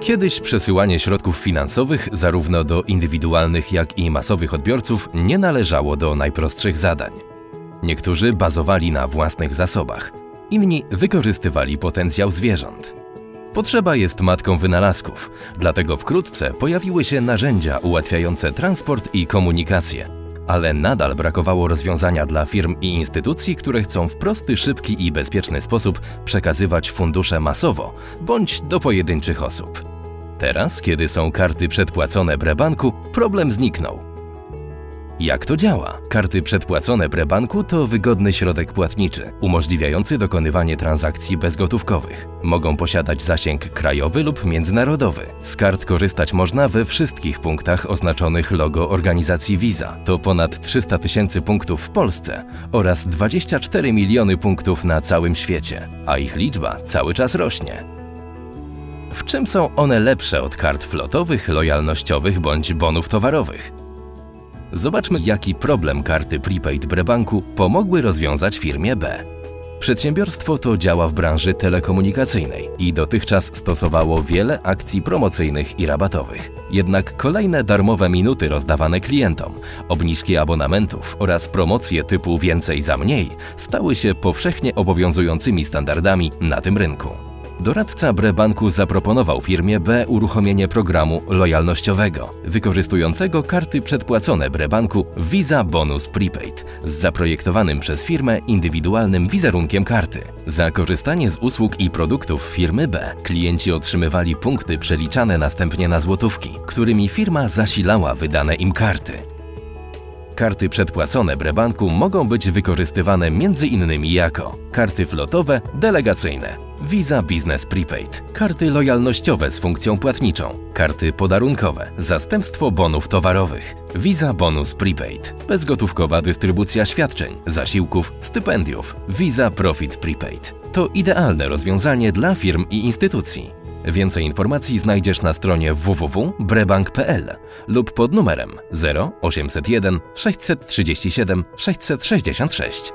Kiedyś przesyłanie środków finansowych zarówno do indywidualnych, jak i masowych odbiorców nie należało do najprostszych zadań. Niektórzy bazowali na własnych zasobach, inni wykorzystywali potencjał zwierząt. Potrzeba jest matką wynalazków, dlatego wkrótce pojawiły się narzędzia ułatwiające transport i komunikację. Ale nadal brakowało rozwiązania dla firm i instytucji, które chcą w prosty, szybki i bezpieczny sposób przekazywać fundusze masowo bądź do pojedynczych osób. Teraz, kiedy są karty przedpłacone Brebanku, problem zniknął. Jak to działa? Karty przedpłacone Brebanku to wygodny środek płatniczy, umożliwiający dokonywanie transakcji bezgotówkowych. Mogą posiadać zasięg krajowy lub międzynarodowy. Z kart korzystać można we wszystkich punktach oznaczonych logo organizacji Visa. To ponad 300 tysięcy punktów w Polsce oraz 24 miliony punktów na całym świecie, a ich liczba cały czas rośnie. W czym są one lepsze od kart flotowych, lojalnościowych bądź bonów towarowych? Zobaczmy, jaki problem karty prepaid Brebanku pomogły rozwiązać firmie B. Przedsiębiorstwo to działa w branży telekomunikacyjnej i dotychczas stosowało wiele akcji promocyjnych i rabatowych. Jednak kolejne darmowe minuty rozdawane klientom, obniżki abonamentów oraz promocje typu więcej za mniej stały się powszechnie obowiązującymi standardami na tym rynku. Doradca Brebanku zaproponował firmie B uruchomienie programu lojalnościowego, wykorzystującego karty przedpłacone Brebanku Visa Bonus Prepaid z zaprojektowanym przez firmę indywidualnym wizerunkiem karty. Za korzystanie z usług i produktów firmy B klienci otrzymywali punkty przeliczane następnie na złotówki, którymi firma zasilała wydane im karty. Karty przedpłacone Brebanku mogą być wykorzystywane m.in. jako karty flotowe, delegacyjne, Visa Business Prepaid, karty lojalnościowe z funkcją płatniczą, karty podarunkowe, zastępstwo bonów towarowych, Visa Bonus Prepaid, bezgotówkowa dystrybucja świadczeń, zasiłków, stypendiów, Visa Profit Prepaid. To idealne rozwiązanie dla firm i instytucji. Więcej informacji znajdziesz na stronie www.brebank.pl lub pod numerem 0801 637 666.